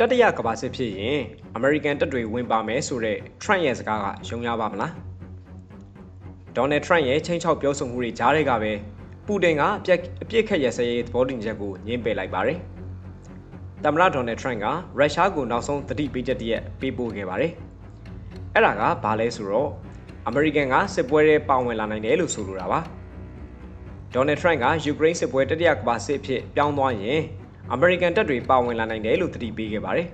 တတရကဘာစစ်ဖြစ်ရင်အမေရိကန်တပ်တွေဝင်ပါမယ်ဆိုတဲ့ထရန့်ရဲ့စကားကယုံရပါမလားဒေါ်နယ်ထရန့်ရဲ့ချင်းချောက်ပြောဆိုမှုတွေကြားတွေကပဲပူတင်ကအပြက်အပြစ်ခက်ရစဲရေးသဘောတူညီချက်ကိုညှင်းပယ်လိုက်ပါတယ်သမ္မတဒေါ်နယ်ထရန့်ကရုရှားကိုနောက်ဆုံးတတိပေးချက်တရက်ပေးပို့ခဲ့ပါတယ်အဲ့ဒါကဘာလဲဆိုတော့အမေရိကန်ကစစ်ပွဲတွေပါဝင်လာနိုင်တယ်လို့ဆိုလိုတာပါဒေါ်နယ်ထရန့်ကယူကရိန်းစစ်ပွဲတတိယကမ္ဘာစစ်အဖြစ်ပြောင်းသွားရင် အမေရိကန်တပ်တွေပါဝင်လာနိုင်တယ်လို့သတိပေးခဲ့ပါတယ်။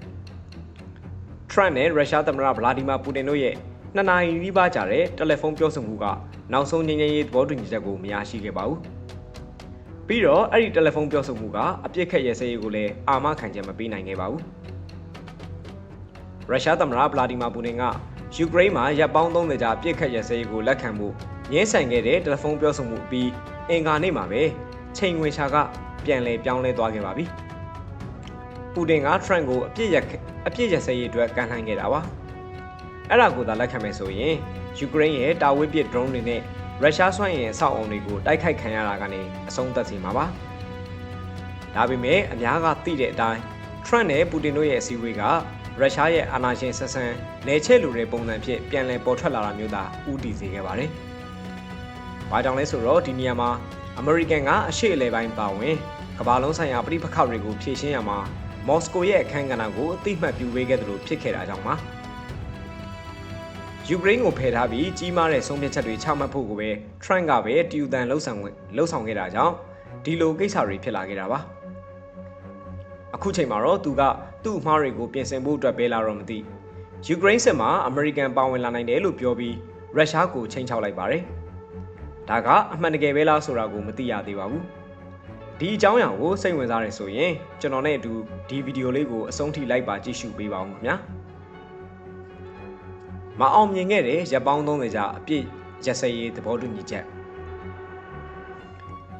ထရန့်နဲ့ရုရှားသမ္မတဗလာဒီမာပူတင်တို့ရဲ့နှစ်နာရီနီးပါးကြာတဲ့တယ်လီဖုန်းပြောဆိုမှုကနောက်ဆုံးငြိမ်းချမ်းရေးသဘောတူညီချက်ကိုမရရှိခဲ့ပါဘူး။ပြီးတော့အဲ့ဒီတယ်လီဖုန်းပြောဆိုမှုကအပြစ်ခက်ရဲစဲရေးကိုလည်းအာမခံချက်မပေးနိုင်ခဲ့ပါဘူး။ရုရှားသမ္မတဗလာဒီမာပူတင်ကယူကရိန်းမှာရပ်ပေါင်း30ကြာပြစ်ခတ်ရစဲရေးကိုလက်ခံမှုငင်းဆန်ခဲ့တဲ့တယ်လီဖုန်းပြောဆိုမှုအပြီးအင်ကာနေ့မှာပဲချိန်ဝင်ရှာက ပြန်လည်ပြောင်းလဲသွားခဲ့ပါပြီ။ပူတင်ကထရန့်ကိုအပြစ်ရအပြစ်ရစဲရေးအတွက်ကန်လှန်ခဲ့တာပါ။အဲ့ဒါကိုသာလက်ခံမယ်ဆိုရင်ယူကရိန်းရဲ့တာဝေးပစ် drone တွေနဲ့ရုရှားစွမ်းအင်အဆောက်အုံတွေကိုတိုက်ခိုက်ခံရတာကနေအဆုံးသတ်စေမှာပါ။ဒါပေမဲ့အများကသိတဲ့အတိုင်းထရန့်နဲ့ပူတင်တို့ရဲ့အစည်းအဝေးကရုရှားရဲ့အာဏာရှင်ဆက်ဆန်နေချက်လူတွေပုံစံဖြစ်ပြန်လည်ပေါ်ထွက်လာတာမျိုးသာဥတည်စေခဲ့ပါတယ်။ဘာကြောင့်လဲဆိုတော့ဒီနေရာမှာ အမေရိကန်ကအရှေ့အလယ်ပိုင်းပါဝင်ကမ္ဘာလုံးဆိုင်ရာပြည်ပခါတွေကိုဖြည့်ရှင်းရမှာမော်စကိုရဲ့အခမ်းကဏ္ဍကိုအသိမှတ်ပြုပေးခဲ့တယ်လို့ဖြစ်ခဲ့တာကြောင့်ပါယူကရိန်းကိုဖယ်ထားပြီးကြီးမားတဲ့ဆုံးဖြတ်ချက်တွေချမှတ်ဖို့ကိုပဲထရန့်ကပဲတီယူတန်လှုပ်ဆောင်လှုပ်ဆောင်ခဲ့တာကြောင့်ဒီလိုကိစ္စတွေဖြစ်လာခဲ့တာပါအခုချိန်မှာတော့သူကသူ့အမှားတွေကိုပြင်ဆင်ဖို့အတွက်ပဲလာတော့မသိယူကရိန်းစစ်မှာအမေရိကန်ပါဝင်လာနိုင်တယ်လို့ပြောပြီးရုရှားကိုချိန်ချောက်လိုက်ပါတယ် ဒါကအမှန်တကယ်ပဲလားဆိုတာကိုမသိရသေးပါဘူးဒီအကြောင်းအရာကိုစိတ်ဝင်စားတယ်ဆိုရင်ကျွန်တော်နဲ့အတူဒီဗီဒီယိုလေးကိုအဆုံးထိလိုက်ပါကြည့်ရှုပေးပါဦးခင်ဗျာမအောင်မြင်ခဲ့တဲ့ရပ်ပေါင်း30ကြာအပြည့်ရက်စက်ရေးသဘောတူညီချက်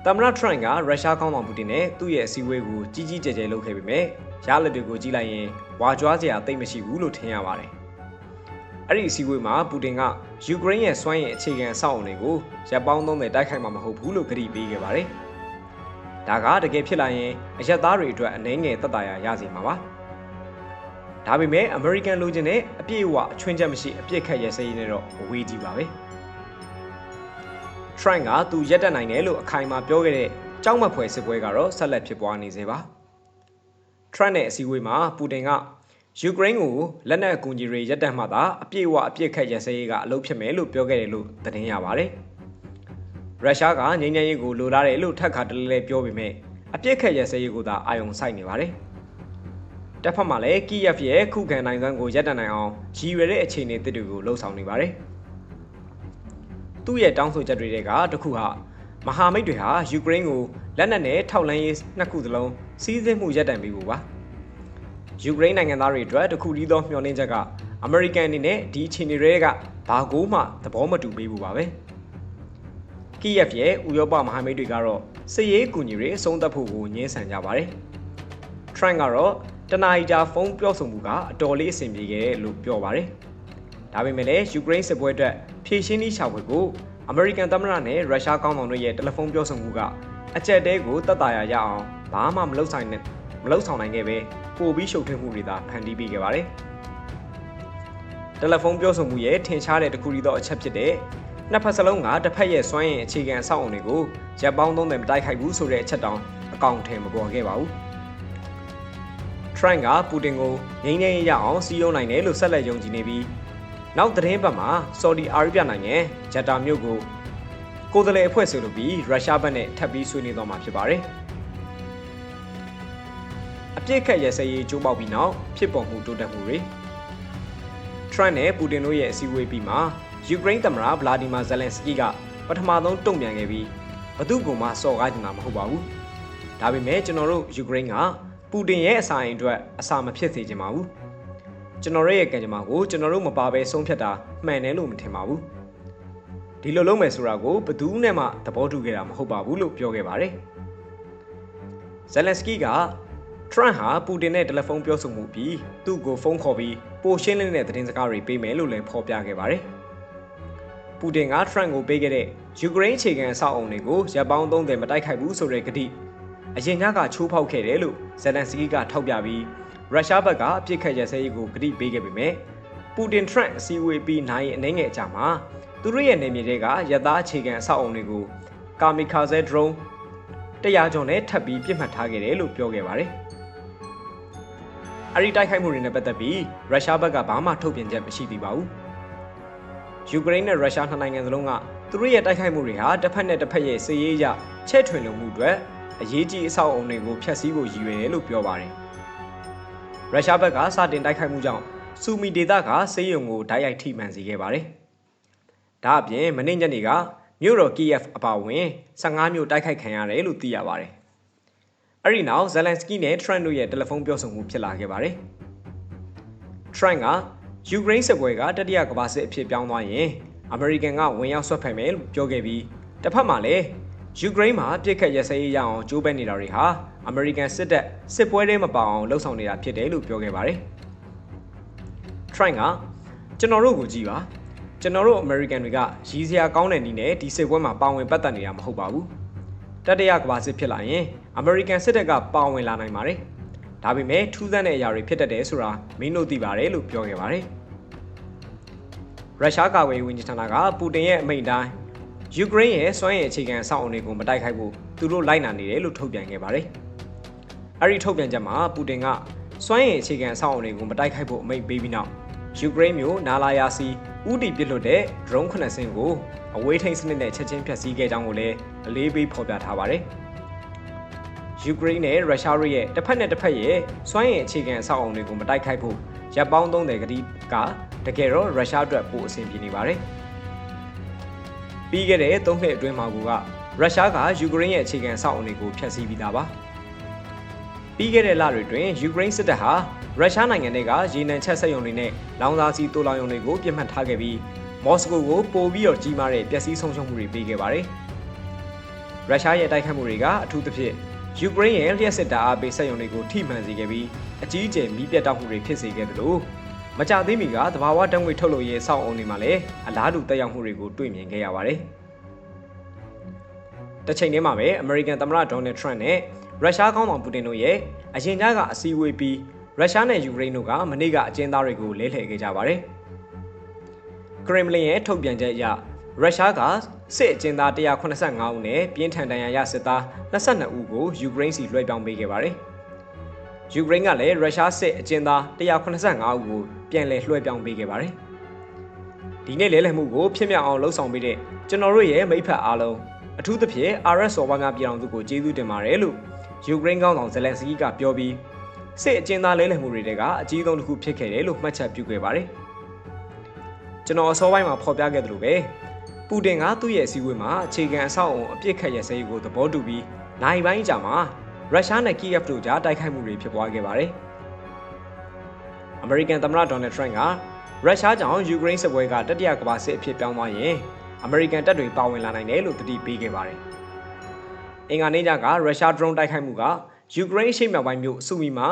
သမ္မတထရန့်ကရုရှားကောင်းဆောင်ပူတင်နဲ့သူ့ရဲ့အစည်းအဝေးကိုကြီးကြီးကျယ်ကျယ်လုပ်ခဲ့ပေမဲ့ရလက်တွေကိုကြည့်လိုက်ရင်ဝါကြွားစရာသိမ့်မရှိဘူးလို့ထင်ရပါတယ်။ အဲ့ဒီအစည်းအဝေးမှာပူတင်ကယူကရိန်းရဲ့စွမ်းရည်အခြေခံအဆောက်အအုံတွေကိုရပ်ပေါင်း30တိုက်ခိုက်မှာမဟုတ်ဘူးလို့ကြေညာပေးခဲ့ပါတယ်။ဒါကတကယ်ဖြစ်လာရင်အရက်သားတွေအတွက်အနှဲငယ်သက်သာရာရစေမှာပါ။ဒါပေမဲ့အမေရိကန်လူချင်းနဲ့အပြည့်အဝအချွင်းချက်မရှိအပြစ်ခတ်ရဲစဲရေးနဲ့တော့အဝေးကြီးပါပဲ။ Trump ကသူရက်တက်နိုင်တယ်လို့အခိုင်အမာပြောခဲ့တဲ့ကြောက်မက်ဖွယ်စစ်ပွဲကတော့ဆက်လက်ဖြစ်ပွားနေစေပါ။ Trump နဲ့အစည်းအဝေးမှာပူတင်က ယူကရိန်းကိုလက်နက်အကူအညီတွေရပ်တန့်မှသာအပြည့်အဝအပြစ်ခတ်ရစဲရေးကအလုပ်ဖြစ်မယ်လို့ပြောခဲ့တယ်လို့သတင်းရပါတယ်။ရုရှားကငြိမ်းချမ်းရေးကိုလိုလားတယ်လို့ထပ်ခါတလဲလဲပြောပေမဲ့အပြစ်ခတ်ရစဲရေးကိုသာအာရုံစိုက်နေပါတယ်။တစ်ဖက်မှာလည်းကီယက်ရဲ့ခုခံနိုင်စွမ်းကိုရပ်တန့်နိုင်အောင်ရည်ရွယ်တဲ့အခြေအနေသစ်တွေကိုလှုံ့ဆော်နေပါတယ်။သူ့ရဲ့တောင်းဆိုချက်တွေကတခုဟာမဟာမိတ်တွေဟာယူကရိန်းကိုလက်နက်နဲ့ထောက်လှမ်းရေးနှစ်ခုသလုံးစီးဆင်းမှုရပ်တန့်ပေးဖို့ပါ ယူကရိန်းနိုင်ငံသားတွေအတွက်တခုတည်းသောမျှော်လင့်ချက်ကအမေရိကန်အနေနဲ့ဒီအခြေအနေတွေကဘာကိုမှသဘောမတူပေးဘူးပါပဲကီယက်ရဲ့ဥရောပမဟာမိတ်တွေကတော့စစ်ရေးကူညီရေးအဆုံးသတ်ဖို့ကိုညှင်းဆန်ကြပါတယ်ထရန့်ကတော့တနာရီကြာဖုန်းပြောဆိုမှုကအတော်လေးအဆင်ပြေခဲ့လို့ပြောပါတယ်ဒါပေမဲ့လည်းယူကရိန်းစစ်ပွဲအတွက်ဖြည့်ရှင်းနည်းရှာဖွေကိုအမေရိကန်သမ္မတနဲ့ရုရှားကောင်းဆောင်တို့ရဲ့တယ်လီဖုန်းပြောဆိုမှုကအကြက်တဲကိုတတ်တာရရအောင်ဘာမှမလုပ်ဆိုင်နဲ့မလုပ်ဆောင်နိုင်ခဲ့ပဲ ပိုပြီးရှုပ်ထွေးမှုတွေသာဖန်တီးပေးခဲ့ပါတယ်။တယ်လီဖုန်းပြောဆိုမှုရဲ့ထင်ရှားတဲ့တခုတည်းသောအချက်ဖြစ်တဲ့နှစ်ဖက်စလုံးကတစ်ဖက်ရဲ့စွမ်းရည်အခြေခံအဆောက်အုံတွေကိုရပ်ပေါင်းသုံးတယ်မတိုက်ခိုက်ဘူးဆိုတဲ့အချက်တောင်အကောင့်ထဲမပေါ်ခဲ့ပါဘူး။ Trump ကပူတင်ကိုငြိမ်းချမ်းရေးရအောင်စီးရုံးနိုင်တယ်လို့ဆက်လက်ယုံကြည်နေပြီးနောက်သတင်းပတ်မှာဆော်ဒီအာရေဗျနိုင်ငံဂျက်တာမြို့ကိုကိုယ်စားလှယ်အဖွဲ့ဆိုလိုပြီးရုရှားဘက်နဲ့ထပ်ပြီးဆွေးနွေးသွားမှာဖြစ်ပါတယ်။ အပြစ်ခတ်ရစရေးကျိုးပေါက်ပြီးနောက်ဖြစ်ပေါ်မှုတိုးတက်မှုတွေထရန့်နဲ့ပူတင်တို့ရဲ့အစည်းအဝေးပြီးမှာယူကရိန်းသမ္မတဗလာဒီမာဇလန်စကီကပထမဆုံးတုံ့ပြန်ခဲ့ပြီးဘသူ့ကိုမှစော်ကားကြတာမဟုတ်ပါဘူး။ဒါပေမဲ့ကျွန်တော်တို့ယူကရိန်းကပူတင်ရဲ့အစာအိမ်အတွက်အစာမဖြစ်စေချင်ပါဘူး။ကျွန်တော်ရဲ့ကံကြမ္မာကိုကျွန်တော်တို့မပါဘဲဆုံးဖြတ်တာမှန်တယ်လို့မထင်ပါဘူးဒီလိုလုပ်မယ်ဆိုတာကိုဘယ်သူနဲ့မှသဘောတူခဲ့တာမဟုတ်ပါဘူးလို့ပြောခဲ့ပါတယ်ဇယ်လန်စကီက ထရန့်ဟာပူတင်နဲ့တယ်လီဖုန်းပြောဆိုမှုပြီးသူ့ကိုဖုန်းခေါ်ပြီးပိုရှင်းလင်းတဲ့သတင်းစကားတွေပေးမယ်လို့လည်းဖော်ပြခဲ့ပါတယ်ပူတင်ကထရန့်ကိုပေးခဲ့တဲ့ယူကရိန်းအခြေခံအဆောက်အုံတွေကိုရပ်ပေါင်း30မတိုက်ခိုက်ဘူးဆိုတဲ့ကတိအရင်ကချိုးဖောက်ခဲ့တယ်လို့ဇယ်လန်စကီကထောက်ပြပြီးရုရှားဘက်ကအပြစ်ခတ်ရစဲရေးကိုကတိပေးခဲ့ပေမဲ့ပူတင်ထရန့်အစည်းအဝေးပြီးနိုင်အနေငယ်အကြမှာသူတို့ရဲ့နေမြေတွေကရသားအခြေခံအဆောက်အုံတွေကိုကာမီကာဇဲဒရုန်းတရားကျော်နဲ့ထပ်ပြီးပြစ်မှတ်ထားခဲ့တယ်လို့ပြောခဲ့ပါတယ်။ အဲဒီတိုက်ခိုက်မှုတွေနဲ့ပတ်သက်ပြီးရုရှားဘက်ကဘာမှထုတ်ပြန်ချက်မရှိသေးပါဘူး။ယူကရိန်းနဲ့ရုရှားနှစ်နိုင်ငံစလုံးကသူတို့ရဲ့တိုက်ခိုက်မှုတွေဟာတစ်ဖက်နဲ့တစ်ဖက်ရဲ့စစ်ရေးအရချဲ့ထွင်လုံမှုအတွက်အရေးကြီးအဆောက်အုံတွေကိုဖျက်ဆီးဖို့ရည်ရွယ်တယ်လို့ပြောပါတယ်။ရုရှားဘက်ကစတင်တိုက်ခိုက်မှုကြောင့်စူမီဒေတာကစေးရုံကိုတိုက်ရိုက်ထိမှန်စေခဲ့ပါတယ်။ဒါအပြင်မနေ့ညနေကမြို့တော်ကီယက်အပါအဝင်15မြို့တိုက်ခိုက်ခံရတယ်လို့သိရပါတယ်။ အဲ့ဒီနောက်ဇယ်လန်စကီနဲ့ထရန့်တို့ရဲ့တယ်လီဖုန်းပြောဆိုမှုဖြစ်လာခဲ့ပါတယ်။ထရန့်ကယူကရိန်းစစ်ပွဲကတတိယကမ္ဘာစစ်အဖြစ်ပြောင်းသွားရင်အမေရိကန်ကဝင်ရောက်ဆွတ်ဖက်မယ်လို့ပြောခဲ့ပြီးတစ်ဖက်မှာလည်းယူကရိန်းမှာပြစ်ခတ်ရစရေးရအောင်ကြိုးပမ်းနေတာတွေဟာအမေရိကန်စစ်တပ်စစ်ပွဲတွေမပေါအောင်လှုံ့ဆော်နေတာဖြစ်တယ်လို့ပြောခဲ့ပါတယ်။ Trump ကကျွန်တော်တို့ကိုကြည့်ပါကျွန်တော်တို့အမေရိကန်တွေကရည်စရာကောင်းတဲ့နည်းနဲ့ဒီစစ်ပွဲမှာပါဝင်ပတ်သက်နေတာမဟုတ်ပါဘူး။တတိယကမ္ဘာစစ်ဖြစ်လာရင် အမေရိကန်စစ်တပ်ကပါဝင်လာနိုင်ပါတယ်။ဒါပေမဲ့ထူးဆန်းတဲ့အရာတွေဖြစ်တတ်တယ်ဆိုတာမင်းတို့သိပါတယ်လို့ပြောခဲ့ပါတယ်။ရုရှားကာကွယ်ရေးဝန်ကြီးဌာနကပူတင်ရဲ့အမိန့်တိုင်းယူကရိန်းရဲ့စွမ်းရည်အခြေခံအဆောက်အအုံတွေကိုမတိုက်ခိုက်ဖို့သူတို့လိုက်နာနေတယ်လို့ထုတ်ပြန်ခဲ့ပါတယ်။အဲဒီထုတ်ပြန်ချက်မှာပူတင်ကစွမ်းရည်အခြေခံအဆောက်အအုံတွေကိုမတိုက်ခိုက်ဖို့အမိန့်ပေးပြီးနောက်ယူကရိန်းမျိုးနာလာယာစီဥတီပစ်လွတ်တဲ့ drone ခုနှစ်စင်းကိုအဝေးထိန်းစနစ်နဲ့ချက်ချင်းဖျက်ဆီးခဲ့ကြောင်းကိုလည်းအလေးပေးဖော်ပြထားပါတယ်။ ယူကရိန်းနဲ့ရုရှားတို့ရဲ့တစ်ဖက်နဲ့တစ်ဖက်ရဲ့စွမ်းရည်အခြေခံအဆောက်အအုံတွေကိုမတိုက်ခိုက်ဖို့ရပ်ပေါင်း30ကတိကတကယ်တော့ရုရှားအတွက်ပိုအဆင်ပြေနေပါတယ်။ပြီးခဲ့တဲ့၃နှစ်အတွင်းမှာကရုရှားကယူကရိန်းရဲ့အခြေခံအဆောက်အအုံတွေကိုဖျက်ဆီးပြီးသားပါ။ပြီးခဲ့တဲ့လတွေတွင်ယူကရိန်းစစ်တပ်ဟာရုရှားနိုင်ငံတွေကရေနံချက်ဆက်ရုံတွေနဲ့လောင်စာဆီတိုးလောင်ရုံတွေကိုပြစ်မှတ်ထားခဲ့ပြီးမော်စကိုကိုပို့ပြီးတော့ကြီးမားတဲ့ပျက်စီးဆုံးရှုံးမှုတွေပေးခဲ့ပါတယ်။ရုရှားရဲ့တိုက်ခတ်မှုတွေကအထူးသဖြင့် ယူကရိန်းရဲ့လျှက်စစ်တပ်အားပေးဆက်ရုံတွေကိုထိမှန်စေခဲ့ပြီးအကြီးအကျယ်မီးပြတ်တောက်မှုတွေဖြစ်စေခဲ့တယ်လို့မကြသေးမီကသဘာဝတံငွေထုတ်လုပ်ရေးစောင့်အုံတွေမှာလည်းအလားတူတက်ရောက်မှုတွေကိုတွေ့မြင်ခဲ့ရပါတယ်။တစ်ချိန်တည်းမှာပဲအမေရိကန်သမ္မတဒေါ်နယ်ထရန့်နဲ့ရုရှားခေါင်းဆောင်ပူတင်တို့ရဲ့အရင်ကကအစည်းအဝေးပြီးရုရှားနဲ့ယူကရိန်းတို့ကမနေ့ကအကျဉ်းသားတွေကိုလဲလှယ်ခဲ့ကြပါတယ်။ကရင်မလင်ရဲ့ထုတ်ပြန်ချက်အရရုရှားက စစ်အကျဉ်းသား185ဦးနဲ့ပြင်းထန်ဒဏ်ရာရစစ်သား22ဦးကိုယူကရိန်းစီလွှဲပြောင်းပေးခဲ့ပါတယ်။ယူကရိန်းကလည်းရုရှားစစ်အကျဉ်းသား185ဦးကိုပြန်လည်လွှဲပြောင်းပေးခဲ့ပါတယ်။ဒီနေ့လဲလှယ်မှုကိုဖြစ်မြောက်အောင်လှုံ့ဆော်ပေးတဲ့ကျွန်တော်တို့ရဲ့မိဖက်အားလုံးအထူးသဖြင့် RS စော်ဘာများပြည်အောင်စုကိုကျေးဇူးတင်ပါတယ်လို့ယူကရိန်းကောင်းဆောင်ဇလန်စကီကပြောပြီးစစ်အကျဉ်းသားလဲလှယ်မှုတွေကအကြီးဆုံးတစ်ခုဖြစ်ခဲ့တယ်လို့မှတ်ချက်ပြုခဲ့ပါတယ်။ကျွန်တော်အစောပိုင်းမှာဖော်ပြခဲ့သလိုပဲ ပူတင်ကသူ့ရဲ့အစည်းအဝေးမှာအခြေခံအဆောက်အုံအပြစ်ခတ်ရစရေးကိုသဘောတူပြီးနိုင်ပိုင်းကြာမှာရုရှားနဲ့ကီယက်တို့ကြားတိုက်ခိုက်မှုတွေဖြစ်ပွားခဲ့ပါတယ်။အမေရိကန်သမ္မတဒေါ်နယ်ထရန့်ကရုရှားကြောင့်ယူကရိန်းစစ်ပွဲကတတိယကမ္ဘာစစ်အဖြစ်ပြောင်းသွားရင်အမေရိကန်တပ်တွေပါဝင်လာနိုင်တယ်လို့တတိပေးခဲ့ပါတယ်။အင်္ဂါနေ့ညကရုရှားဒရုန်းတိုက်ခိုက်မှုကယူကရိန်းအရှေ့မြောက်ပိုင်းမြို့စုမီမှာ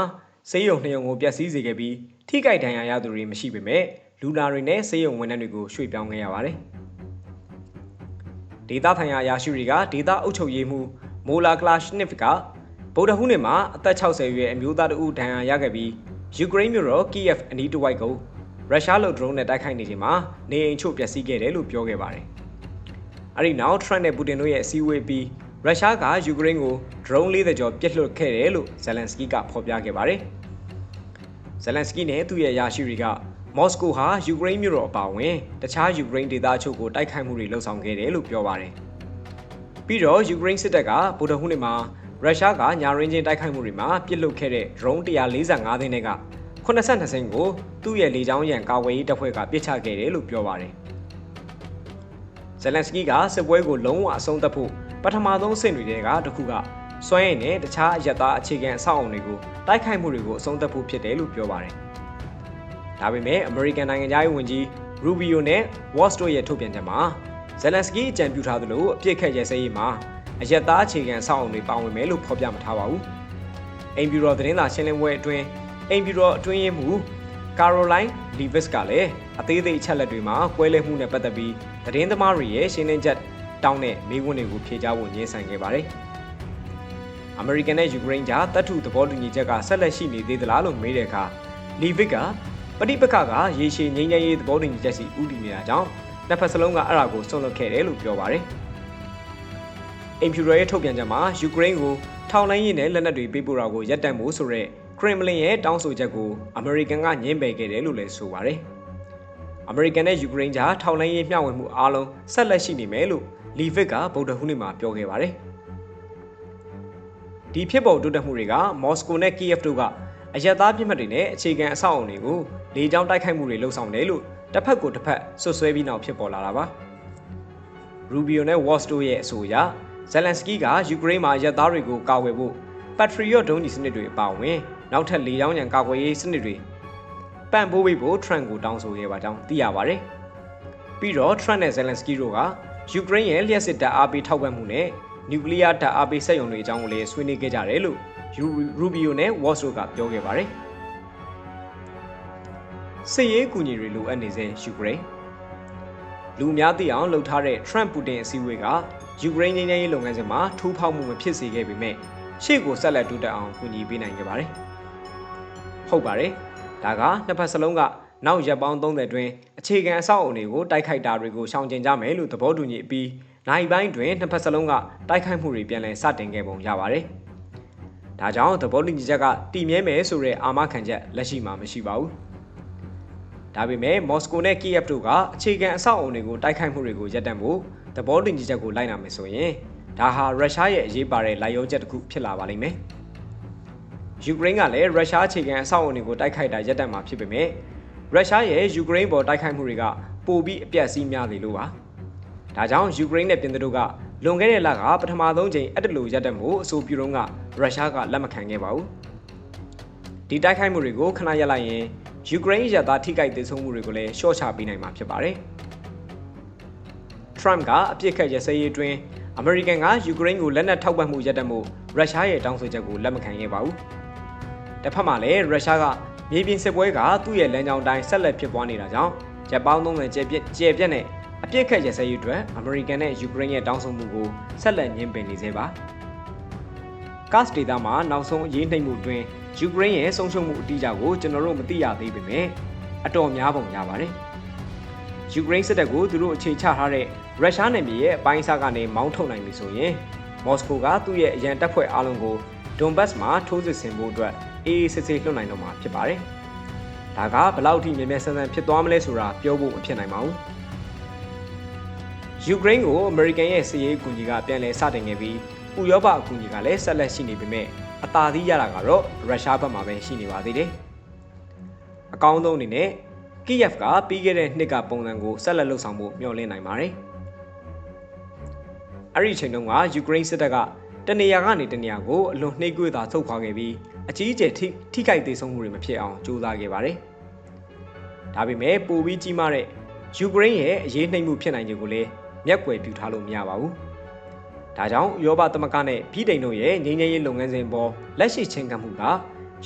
စေးရုံနှစ်ရုံကိုပျက်စီးစေခဲ့ပြီးထိခိုက်ဒဏ်ရာရသူတွေမရှိပေမဲ့လူနာတွေနဲ့စေးရုံဝန်ထမ်းတွေကိုရွှေ့ပြောင်းခဲ့ရပါတယ်။ ဒေသထိုင်ရာအရာရှိတွေကဒေသအုပ်ချုပ်ရေးမှူးမိုလာကလာရှနစ်ကဗုဒ္ဓဟူးနေ့မှာအသက်60အရွယ်အမျိုးသားတဦးဒဏ်ရာရခဲ့ပြီးယူကရိန်းမြို့တော်ကီယက်အနီးတစ်ဝိုက်ကိုရုရှားလုံဒရုန်းနဲ့တိုက်ခိုက်နေချိန်မှာနေအိမ်ချို့ပျက်စီးခဲ့တယ်လို့ပြောခဲ့ပါတယ်။အဲဒီနောက်ထရန့်နဲ့ပူတင်တို့ရဲ့အစည်းအဝေးပြီးရုရှားကယူကရိန်းကိုဒရုန်း40ကျော်ပစ်လွှတ်ခဲ့တယ်လို့ဇယ်လန်စကီကဖော်ပြခဲ့ပါတယ်။ဇယ်လန်စကီနဲ့သူ့ရဲ့ယာရှိတွေက မော်စကိုဟာယူကရိန်းမြို့တော်အပါအဝင်တခြားယူကရိန်းဒေသအချို့ကိုတိုက်ခိုက်မှုတွေလှုံ့ဆော်ခဲ့တယ်လို့ပြောပါတယ်။ပြီးတော့ယူကရိန်းစစ်တပ်ကဗုဒ္ဓဟူးနေ့မှာရုရှားကညာရင်းချင်းတိုက်ခိုက်မှုတွေမှာပြစ်လွတ်ခဲ့တဲ့ drone 145သိန်းတွေက82စိန်းကိုသူ့ရဲ့လေကြောင်းရန်ကာဝေးရေးတပ်ဖွဲ့ကပစ်ချခဲ့တယ်လို့ပြောပါတယ်။ဇယ်လန်စကီကစစ်ပွဲကိုလုံးဝအဆုံးသတ်ဖို့ပထမဆုံးအဆင့်တွေကတခုကစွမ်းရည်နဲ့တခြားအယက်သားအခြေခံအဆောက်အအုံတွေကိုတိုက်ခိုက်မှုတွေကိုအဆုံးသတ်ဖို့ဖြစ်တယ်လို့ပြောပါတယ်။ ဒါပေမဲ့အမေရိကန်နိုင်ငံသားရေးဝန်ကြီးရူဘီယိုနဲ့ဝေါ့စတိုရဲ့ထုတ်ပြန်ချက်မှာဇယ်လန်စကီအကြံပြုထားသလိုအပြစ်ခတ်ရဲစဲရေးမှာအယက်သားအခြေခံစောင့်အောင်တွေပါဝင်မယ်လို့ဖော်ပြမထားပါဘူး။အိမ်ဖြူတော်သတင်းစာရှင်းလင်းပွဲအတွင်းအိမ်ဖြူတော်အတွင်းရေးမှူးကာရိုလိုင်းလီဗစ်ကလည်းအသေးသေးအချက်လက်တွေမှာကွဲလဲမှုနဲ့ပတ်သက်ပြီးသတင်းသမားတွေရဲ့ရှင်းလင်းချက်တောင်းတဲ့မေးခွန်းတွေကိုဖြေကြားဖို့ညှင်းဆန်ခဲ့ပါတယ်။အမေရိကန်နဲ့ယူကရိန်းကြားတပ်ထုသဘောတူညီချက်ကဆက်လက်ရှိနေသေးသလားလို့မေးတဲ့အခါလီဗစ်က ပဋိပက္ခကရေရှည်ငြိမ်းချမ်းရေးသဘောတူညီချက်စီဥတည်နေတာကြောင့်နှစ်ဖက်စလုံးကအဲ့ဒါကိုဆွန့်လွတ်ခဲ့တယ်လို့ပြောပါတယ်။အင်ဖြူရရဲ့ထုတ်ပြန်ချက်မှာယူကရိန်းကိုထောင်လိုင်းရေးနဲ့လက်နက်တွေပေးပို့တာကိုရပ်တန့်ဖို့ဆိုတဲ့ခရင်မလင်ရဲ့တောင်းဆိုချက်ကိုအမေရိကန်ကညှင်းပယ်ခဲ့တယ်လို့လည်းဆိုပါတယ်။အမေရိကန်နဲ့ယူကရိန်းကြားထောင်လိုင်းရေးမျှဝေမှုအားလုံးဆက်လက်ရှိနေမယ်လို့လီဗစ်ကဗုဒ္ဓဟူးနေ့မှာပြောခဲ့ပါတယ်။ဒီဖြစ်ပေါ်တိုးတက်မှုတွေကမော်စကိုနဲ့ကီယက်တို့ကအရက်သားပြစ်မှတ်တွေနဲ့အခြေခံအဆောက်အုံတွေကို လေကြောင်းတိုက်ခိုက်မှုတွေလှုံ့ဆော်တယ်လို့တစ်ဖက်ကိုတစ်ဖက်ဆွဆွဲပြီးနောက်ဖြစ်ပေါ်လာတာပါ။ရူဘီယိုနဲ့ဝေါ့စတိုရဲ့အဆိုအရဇယ်လန်စကီကယူကရိန်းမှာရက်သားတွေကိုကာကွယ်ဖို့ပတ်ထရီယော့ဒုံးကြီးစနစ်တွေအပါအဝင်နောက်ထပ်လေကြောင်းရန်ကာကွယ်ရေးစနစ်တွေပံ့ပိုးပေးဖို့ထရန့်ကိုတောင်းဆိုခဲ့ပါကြောင်းသိရပါတယ်။ပြီးတော့ထရန့်နဲ့ဇယ်လန်စကီတို့ကယူကရိန်းရဲ့လျှက်စစ်တပ်အားပေးထောက်ပံ့မှုနဲ့နျူကလ িয়ার ဓာတ်အားပေးစက်ရုံတွေအကြောင်းကိုလည်းဆွေးနွေးခဲ့ကြတယ်လို့ရူဘီယိုနဲ့ဝေါ့စတိုကပြောခဲ့ပါတယ်။ စစ်ရေးကူညီတွေလိုအပ်နေစေယူကရိန်းလူအများသိအောင်လှုပ်ထားတဲ့ Trump Putin အစည်းအဝေးကယူကရိန်းငြိမ်းချမ်းရေးလုပ်ငန်းစဉ်မှာထိုးဖောက်မှုမဖြစ်စေခဲ့ပေမဲ့ရှေ့ကိုဆက်လက်တိုးတက်အောင်ကူညီပေးနိုင်ခဲ့ပါတယ်။ဟုတ်ပါတယ်။ဒါကနှစ်ဖက်စလုံးကနောက်ရက်ပေါင်း30အတွင်းအခြေခံအဆောက်အအုံတွေကိုတိုက်ခိုက်တာတွေကိုရှောင်ကျဉ်ကြမယ်လို့သဘောတူညီပြီးနိုင်ပိုင်းတွင်နှစ်ဖက်စလုံးကတိုက်ခိုက်မှုတွေပြန်လည်စတင်ခဲ့ပုံရပါတယ်။ဒါကြောင့်သဘောတူညီချက်ကတည်မြဲမယ်ဆိုတဲ့အာမခံချက်လက်ရှိမှာမရှိပါဘူး။ ဒါပေမဲ့မော်စကိုနဲ့ကီယက်တို့ကအခြေခံအဆောက်အအုံတွေကိုတိုက်ခိုက်မှုတွေကိုရပ်တန့်ဖို့သဘောတူညီချက်ကိုလိုက်နာမယ်ဆိုရင်ဒါဟာရုရှားရဲ့အရေးပါတဲ့လိုက်ရုံးချက်တစ်ခုဖြစ်လာပါလိမ့်မယ်။ယူကရိန်းကလည်းရုရှားအခြေခံအဆောက်အအုံတွေကိုတိုက်ခိုက်တာရပ်တန့်မှာဖြစ်ပေမဲ့ရုရှားရဲ့ယူကရိန်းပေါ်တိုက်ခိုက်မှုတွေကပိုပြီးအပြတ်စီးများနေလို့ပါ။ဒါကြောင့်ယူကရိန်းနဲ့ပြင်သစ်တို့ကလွန်ခဲ့တဲ့လကပထမဆုံးချိန်အဲ့တလူရပ်တန့်မှုအဆိုပြုတော့ကရုရှားကလက်မခံခဲ့ပါဘူး။ဒီတိုက်ခိုက်မှုတွေကိုခဏရပ်လိုက်ရင် ယူကရိန်းရပ်သားထိခိုက်ဒေဆုံးမှုတွေကိုလည်းရှော့ချပေးနိုင်မှာဖြစ်ပါတယ်။ Trump ကအပြစ်ခတ်ရစဲရေးတွင်အမေရိကန်ကယူကရိန်းကိုလက်နက်ထောက်ပံ့မှုရပ်တန့်မှုရုရှားရဲ့တောင်းဆိုချက်ကိုလက်မခံခဲ့ပါဘူး။တစ်ဖက်မှာလည်းရုရှားကမြေပြင်စစ်ပွဲကသူ့ရဲ့လမ်းကြောင်းတိုင်းဆက်လက်ဖြစ်ပွားနေတာကြောင့်ဂျပန်သုံးတဲ့ကျဲပြက်ကျဲပြက်နဲ့အပြစ်ခတ်ရစဲရေးအတွက်အမေရိကန်နဲ့ယူကရိန်းရဲ့တောင်းဆိုမှုကိုဆက်လက်ညှင်းပယ်နေသေးပါ။ကတ်ဒေတာမှာနောက်ဆုံးအရေးနှိမ့်မှုတွင် ယူကရိန်းရဲ့ဆုံးရှုံးမှုအတိအကျကိုကျွန်တော်တို့မသိရသေးပေမဲ့အတော်များပုံရပါတယ်။ယူကရိန်းစစ်တပ်ကိုသူတို့အခြေချထားတဲ့ရုရှားနယ်မြေရဲ့အပိုင်းအစကနေမောင်းထုတ်နိုင်ပြီဆိုရင်မော်စကိုကသူ့ရဲ့အရန်တပ်ဖွဲ့အားလုံးကိုဒွန်ဘတ်မှာထိုးစစ်ဆင်ဖို့အတွက်အေးအေးဆေးဆေးလွှတ်နိုင်တော့မှာဖြစ်ပါတယ်။ဒါကဘလောက်ထိမြဲမြဲဆန်းဆန်းဖြစ်သွားမလဲဆိုတာပြောဖို့မဖြစ်နိုင်ပါဘူး။ယူကရိန်းကိုအမေရိကန်ရဲ့စစ်ရေးအကူအညီကပြန်လည်စတင်ခဲ့ပြီးဥရောပအကူအညီကလည်းဆက်လက်ရှိနေပေမဲ့ အသာသီးရတာကတော့ရုရှားဘက်မှာပဲရှိနေပါသေးတယ်။အကောင်းဆုံးအနေနဲ့ကီယက်ကပြီးခဲ့တဲ့နှစ်ကပုံစံကိုဆက်လက်လှုပ်ဆောင်ဖို့မျှော်လင့်နိုင်ပါတယ်။အဲ့ဒီချိန်တုန်းကယူကရိန်းစစ်တပ်ကတနေရာကနေတနေရာကိုအလွန်နှိမ့်ကွေးသာထုတ်ခွာခဲ့ပြီးအကြီးအကျယ်ထိထိခိုက်သေးဆုံးမှုတွေမဖြစ်အောင်ကြိုးစားခဲ့ပါတယ်။ဒါပေမဲ့ပိုပြီးကြီးမားတဲ့ယူကရိန်းရဲ့အရေးနှိမ့်မှုဖြစ်နိုင်ခြင်းကိုလည်းမျက်ကွယ်ပြုထားလို့မရပါဘူး။ ဒါကြောင့်ဥရောပသမဂ္ဂနဲ့ပြည်တိုင်တို့ရဲ့ငြိမ်းချမ်းရေးလုပ်ငန်းစဉ်ပေါ်လက်ရှိချင်းကပ်မှုက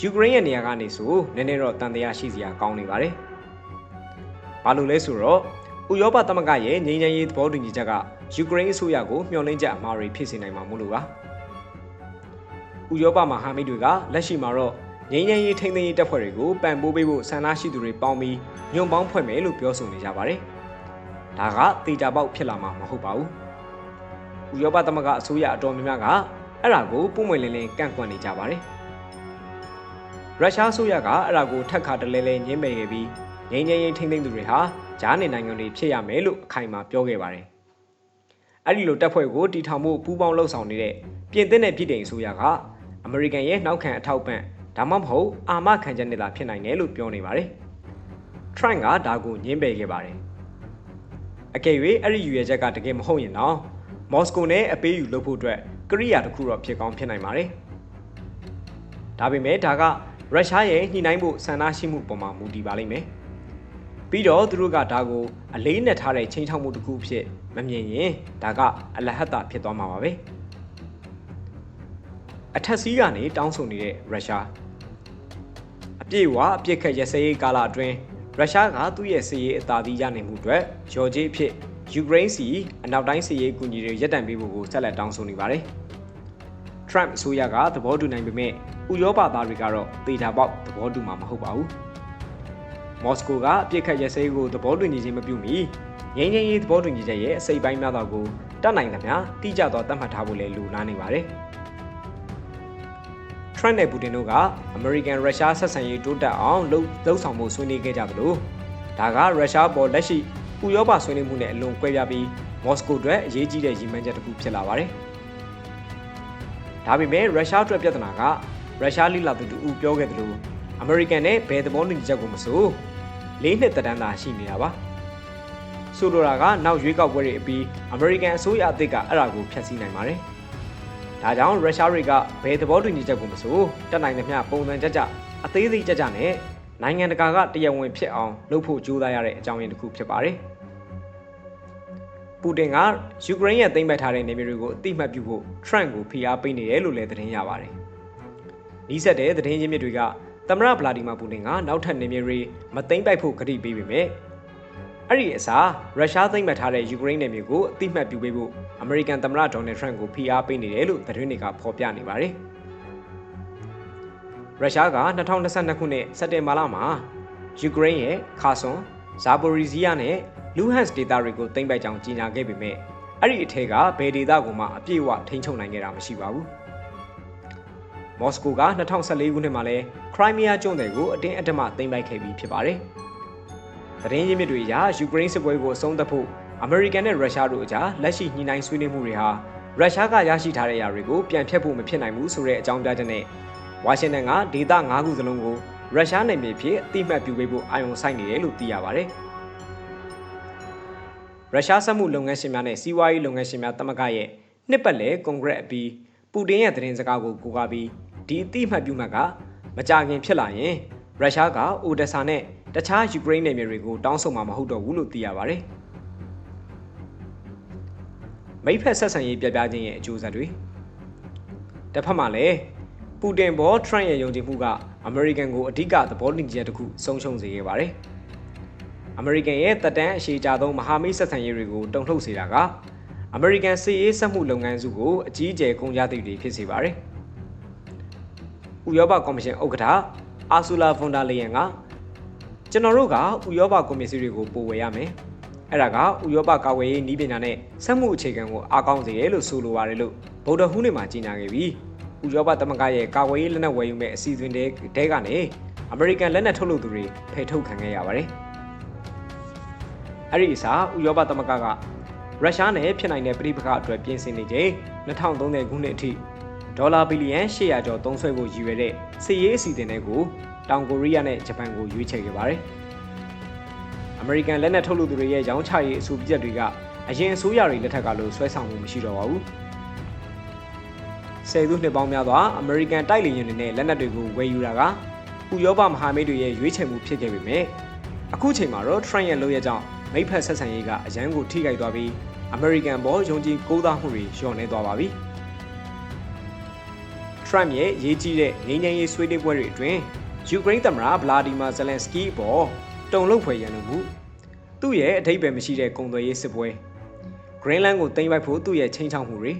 ယူကရိန်းရဲ့နေရာကနေဆိုနည်းနည်းတော့တန်တရားရှိစရာကောင်းနေပါတယ်။ဘာလို့လဲဆိုတော့ဥရောပသမဂ္ဂရဲ့ငြိမ်းချမ်းရေးသဘောတူညီချက်ကယူကရိန်းအစိုးရကိုမျှော်လင့်ချက်အမှားတွေဖြစ်စေနိုင်မှာမို့လို့ပါ။ဥရောပမဟာမိတ်တွေကလက်ရှိမှာတော့ငြိမ်းချမ်းရေးထိန်းသိမ်းရေးတပ်ဖွဲ့တွေကိုပံ့ပိုးပေးဖို့ဆန္ဒရှိသူတွေပေါင်းပြီးညွန့်ပေါင်းဖွဲ့မယ်လို့ပြောဆိုနေကြပါတယ်။ဒါကတေချာပေါက်ဖြစ်လာမှာမဟုတ်ပါဘူး။ ဥရောပသမဂ္ဂအစိုးရအတော်များများကအဲ့ဒါကိုပုံမှန်လင်းလင်းကန့်ကွက်နေကြပါတယ်။ရုရှားအစိုးရကအဲ့ဒါကိုထက်ခါတလဲလဲညှင်းပယ်ခဲ့ပြီးငြိမ်းချမ်းရေးထိန်းသိမ်းသူတွေဟာဂျားနေနိုင်ငံတွေဖြစ်ရမယ်လို့အခိုင်အမာပြောခဲ့ပါတယ်။အဲ့ဒီလိုတပ်ဖွဲ့ကိုတီထောင်မှုပူးပေါင်းလှုပ်ဆောင်နေတဲ့ပြင်သစ်နဲ့ပြည်တိုင်အစိုးရကအမေရိကန်ရဲ့နောက်ခံအထောက်ပံ့ဒါမှမဟုတ်အာမခံချက်နဲ့သာဖြစ်နိုင်တယ်လို့ပြောနေပါတယ်။ Trump ကဒါကိုညှင်းပယ်ခဲ့ပါတယ်။အကယ်၍အဲ့ဒီယူရချက်ကတကယ်မဟုတ်ရင်တော့ မော်စကိုနဲ့အပေးယူလုပ်ဖို့အတွက်ကရိယာတစ်ခုတော့ဖြစ်ကောင်းဖြစ်နိုင်ပါတယ်။ဒါပေမဲ့ဒါကရုရှားရဲ့ညှိနှိုင်းဖို့ဆန္ဒရှိမှုပေါ်မှာမူတည်ပါလိမ့်မယ်။ပြီးတော့သူတို့ကဒါကိုအလေးနဲ့ထားတဲ့ချင်းချောက်မှုတစ်ခုဖြစ်မမြင်ရင်ဒါကအလဟတ်တာဖြစ်သွားမှာပါပဲ။အထက်စီးကနေတောင်းဆိုနေတဲ့ရုရှားအပြည့်အဝအပြစ်ခတ်ရစရေးကာလအတွင်းရုရှားကသူ့ရဲ့စစ်ရေးအသာသီးရနိုင်မှုအတွက်ရော်ကြီးအဖြစ် ယူကရိန်းစီအနောက်တိုင်းစစ်ရေးကူညီတွေရပ်တန့်ပေးဖို့ကိုဆက်လက်တောင်းဆိုနေပါတယ်။ Trump အစိုးရကသဘောတူနိုင်ပေမဲ့ဥရောပသားတွေကတော့တေချာပေါက်သဘောတူမှာမဟုတ်ပါဘူး။မော်စကိုကအပြစ်ခတ်ရစဲကိုသဘောတူညီခြင်းမပြုမီငင်းငင်းရေးသဘောတူညီချက်ရဲ့အစိပ်ပိုင်းများသောကိုတတ်နိုင်သမျှတိကျသောသတ်မှတ်ထားဖို့လည်းလိုလားနေပါတယ်။ Trump နဲ့ပူတင်တို့ကအမေရိကန်ရုရှားဆက်ဆံရေးတိုးတက်အောင်လှုပ်လှုပ်ဆောင်မှုဆွေးနွေးခဲ့ကြသလိုဒါကရုရှားပေါ်လက်ရှိ ဥရောပဆွေးနွေးမှုနဲ့အလွန်ကွဲပြားပြီးမော်စကိုအတွက်အရေးကြီးတဲ့ရည်မှန်းချက်တစ်ခုဖြစ်လာပါတယ်။ဒါပေမဲ့ရုရှားအတွက်ပြဿနာကရုရှားလိလာသူတူပြောခဲ့သလိုအမေရိကန်နဲ့ဘယ်သဘောတူညီချက်ကိုမဆိုလေးနှစ်သက်တမ်းသာရှိနေတာပါ။ဆိုလိုတာကနောက်ရွေးကောက်ပွဲတွေအပြီးအမေရိကန်အစိုးရအသစ်ကအဲ့ဒါကိုဖျက်ဆီးနိုင်ပါတယ်။ဒါကြောင့်ရုရှားတွေကဘယ်သဘောတူညီချက်ကိုမဆိုတက်နိုင်သမျှပုံစံကြကြအသေးစိတ်ကြကြနဲ့နိုင်ငံတကာကတရားဝင်ဖြစ်အောင်လုပ်ဖို့ကြိုးစားရတဲ့အကြောင်းရင်းတစ်ခုဖြစ်ပါတယ်။ ပူတင်ကယူကရိန်းရဲ့သိမ်းပိုက်ထားတဲ့နေမြေတွေကိုအတိမတ်ပြုဖို့ Trump ကိုဖိအားပေးနေတယ်လို့လည်းသတင်းရပါတယ်။နီးစပ်တဲ့သတင်းရင်းမြစ်တွေကသမ္မတဗလာဒီမာပူတင်ကနောက်ထပ်နေမြေတွေမသိမ်းပိုက်ဖို့ကတိပေးပေမဲ့အဲ့ဒီအစားရုရှားသိမ်းမှတ်ထားတဲ့ယူကရိန်းနယ်မြေကိုအတိမတ်ပြုပေးဖို့အမေရိကန်သမ္မတဒေါ်နယ်ထရန့်ကိုဖိအားပေးနေတယ်လို့သတင်းတွေကဖော်ပြနေပါတယ်။ရုရှားက2022ခုနှစ်စက်တင်ဘာလမှာယူကရိန်းရဲ့ခါဆွန်ဇာပိုရီဇီးယားနဲ့ လူဟန့်စ်ဒေတာတွေကိုသိမ်းပိုက်ကြောင်းကြေညာခဲ့ပေမဲ့အဲ့ဒီအထက်ကဘယ်ဒေတာကိုမှအပြည့်အဝထိန်းချုပ်နိုင်ခဲ့တာမရှိပါဘူး။မော်စကိုက2014ခုနှစ်မှာလဲခရိုင်းမီးယားကျွန်းတွေကိုအတင်းအဓမ္မသိမ်းပိုက်ခဲ့ပြီးဖြစ်ပါတယ်။သတင်းရင်းမြစ်တွေအရယူကရိန်းစစ်ပွဲကိုအဆုံးသတ်ဖို့အမေရိကန်နဲ့ရုရှားတို့အကြားလက်ရှိညှိနှိုင်းဆွေးနွေးမှုတွေဟာရုရှားကရရှိထားတဲ့အရာတွေကိုပြန်ဖြတ်ဖို့မဖြစ်နိုင်ဘူးဆိုတဲ့အကြောင်းပြချက်နဲ့ဝါရှင်တန်ကဒေသ၅ခုစလုံးကိုရုရှားနယ်မြေဖြစ်အတိမတ်ပြုပေးဖို့အာရုံစိုက်နေတယ်လို့သိရပါတယ်။ ရုရှားစက်မှုလုပ်ငန်းရှင်များနဲ့စီးပွားရေးလုပ်ငန်းရှင်များတမကရဲ့နှစ်ပတ်လည်ကွန်ဂရက်အပြီးပူတင်ရဲ့သတင်းစကားကိုကိုးကားပြီးဒီအတိမတ်ပြုမှတ်ကမကြခင်ဖြစ်လာရင်ရုရှားကအိုဒက်ဆာနဲ့တခြားယူကရိန်းနယ်မြေတွေကိုတောင်းဆိုမှာမဟုတ်တော့ဘူးလို့သိရပါတယ်။မိဖက်ဆက်ဆံရေးပြပြချင်းရဲ့အကျိုးဆက်တွေတစ်ဖက်မှာလည်းပူတင်ဘောထရန့်ရဲ့ယုံကြည်မှုကအမေရိကန်ကိုအဓိကသဘောတူညီချက်တစ်ခုဆုံးရှုံးစေခဲ့ပါတယ်။ အမေရိကန်ရဲ့တပ်တန်းအရှိကြဆုံးမဟာမိတ်ဆက်ဆံရေးတွေကိုတုံ့ထုတ်စေတာကအမေရိကန်စစ်ရေးစက်မှုလုပ်ငန်းစုကိုအကြီးအကျယ်ကုန်ကြသိတွေဖြစ်စေပါတယ်။ဥရောပကော်မရှင်ဥက္ကဋ္ဌအာဆူလာဖွန်ဒါလေယန်ကကျွန်တော်တို့ကဥရောပကွန်မြူစီတွေကိုပို့ဝယ်ရမယ်အဲ့ဒါကဥရောပကာကွယ်ရေးနည်းပညာနဲ့စက်မှုအခြေခံကိုအားကောင်းစေရလို့ဆိုလိုပါတယ်လို့ဗုဒ္ဓဟူးနေ့မှာကြေညာခဲ့ပြီးဥရောပသမဂ္ဂရဲ့ကာကွယ်ရေးလက်နက်ဝယ်ယူမဲ့အစီအစဉ်တွေတဲကနေအမေရိကန်လက်နက်ထုတ်လုပ်သူတွေဖယ်ထုတ်ခံခဲ့ရပါတယ် အဲ့ဒီအစားဥရောပသမဂ္ဂကရုရှားနဲ့ဖြစ်နိုင်တဲ့ပြည်ပခအတွက်ပြင်ဆင်နေချိန်2030ခုနှစ်အထိဒေါ်လာဘီလီယံ800ကျော်သုံးစွဲဖို့ရည်ရွယ်တဲ့စစ်ရေးအစီအစဉ်တွေကိုတောင်ကိုရီးယားနဲ့ဂျပန်ကိုရွေးချယ်ခဲ့ပါတယ်။အမေရိကန်လက်နက်ထုတ်လုပ်သူတွေရဲ့ရောင်းချရေးအဆိုပြုချက်တွေကအရင်အစိုးရတွေလက်ထက်ကလို့ဆွဲဆောင်မှုမရှိတော့ပါဘူး။ဆယ်စုနှစ်ပေါင်းများစွာအမေရိကန်တိုက်လေယာဉ်တွေနဲ့လက်နက်တွေကိုဝယ်ယူတာကဥရောပမဟာမိတ်တွေရဲ့ရွေးချယ်မှုဖြစ်ခဲ့ပေမဲ့အခုချိန်မှာတော့ Trump ရဲ့လုပ်ရကြောင်း မိဖက်ဆက်ဆံရေးကအရန်ကိုထိခိုက်သွားပြီးအမေရိကန်ဘောယုံကြည်ကိုးသားမှုတွေလျော့နေသွားပါပြီ။ Trump ရဲ့ရေးကြီးတဲ့ငြိမ်းချမ်းရေးဆွေးနွေးပွဲတွေအတွင်းယူကရိန်းသမ္မတဗလာဒီမာဇလန်စကီးပေါ်တုံ့လုံဖွယ်ရန်လို့မှုသူ့ရဲ့အထိပ္ပယ်မရှိတဲ့ကုန်သွယ်ရေးစစ်ပွဲဂရင်းလန်းကိုတင်ပိုက်ဖို့သူ့ရဲ့ချိန်ချောက်မှုတွေ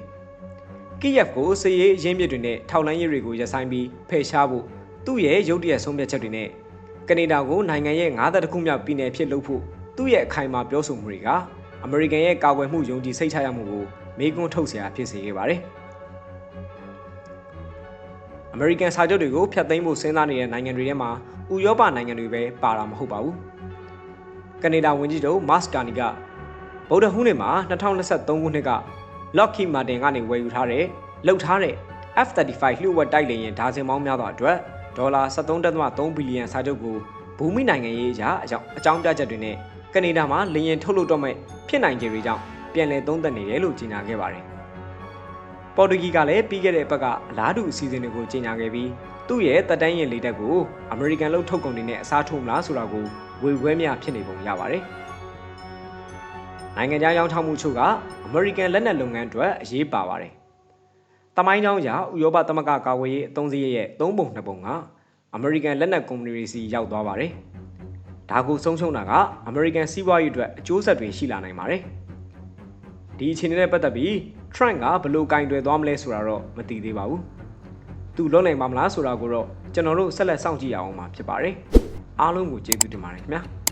ကီယက်ကိုစစ်ရေးရင်းမြစ်တွေနဲ့ထောက်လန်းရေးတွေကိုရပ်ဆိုင်းပြီးဖယ်ရှားဖို့သူ့ရဲ့ရုတ်တရက်ဆုံးဖြတ်ချက်တွေနဲ့ကနေဒါကိုနိုင်ငံရဲ့ငါးသက်တစ်ခုမြောက်ပြည်နယ်ဖြစ်လုပ်ဖို့ သူ့ရဲ့အခိုင်အမာပြောဆိုမှုတွေကအမေရိကန်ရဲ့ကာကွယ်မှုယုံကြည်စိတ်ချရမှုကိုမေးခွန်းထုတ်စရာဖြစ်စေခဲ့ပါတယ်။ American စာချုပ်တွေကိုဖျက်သိမ်းဖို့စဉ်းစားနေတဲ့နိုင်ငံတွေထဲမှာဥရောပနိုင်ငံတွေပဲပါတာမဟုတ်ပါဘူး။ကနေဒါဝန်ကြီးချုပ်မတ်ကာနီကဗုဒ္ဓဟူးနေ့မှာ2023ခုနှစ်က Lockheed Martin ကနေဝယ်ယူထားတဲ့လောက်ထားတဲ့ F35 လျှို့ဝှက်တိုက်လေယာဉ်ဒါဇင်ပေါင်းများစွာအတွက်ဒေါ်လာ73.3ဘီလီယံစာချုပ်ကိုဘူမိနိုင်ငံရေးအရာအကြောင်းအကြောင်းပြချက်တွေနဲ့ ကနေဒါမှာလေယာဉ်ထုတ်လုပ်တော့မဲ့ဖြစ်နိုင်ခြေတွေကြောင့်ပြန်လည်သုံးသပ်နေတယ်လို့ကြေညာခဲ့ပါတယ်ပေါ်တူဂီကလည်းပြီးခဲ့တဲ့ဘက်ကအလားတူအစီအစဉ်တွေကိုကြေညာခဲ့ပြီးသူ့ရဲ့တပ်တန်းရင်လေတပ်ကိုအမေရိကန်လုပ်ထုတ်ကုန်တွေနဲ့အစားထိုးမလားဆိုတာကိုဝေခွဲမြဖြစ်နေပုံရပါတယ်။နိုင်ငံခြားရောင်းချမှုချို့ကအမေရိကန်လက်နက်လုပ်ငန်းအတွက်အရေးပါပါတယ်။တမိုင်းကြောင်းအရဥရောပသမဂ္ဂကာကွယ်ရေးအသုံးစရိတ်ရဲ့၃ပုံ၂ပုံကအမေရိကန်လက်နက်ကုမ္ပဏီတွေစီရောက်သွားပါတယ်။ ဒါကိုဆုံးရှုံးတာကအမေရိကန်စီးပွားရေးအတွက်အကျိုးဆက်တွေရှိလာနိုင်ပါတယ်။ဒီအခြေအနေနဲ့ပတ်သက်ပြီး Trump ကဘလို့ကင်တွယ်သွားမလဲဆိုတာတော့မသိသေးပါဘူး။သူလုံးနိုင်ပါမလားဆိုတာကိုတော့ကျွန်တော်တို့ဆက်လက်စောင့်ကြည့်ရအောင်မှာဖြစ်ပါတယ်။အားလုံးကိုကျေးဇူးတင်ပါတယ်ခင်ဗျာ။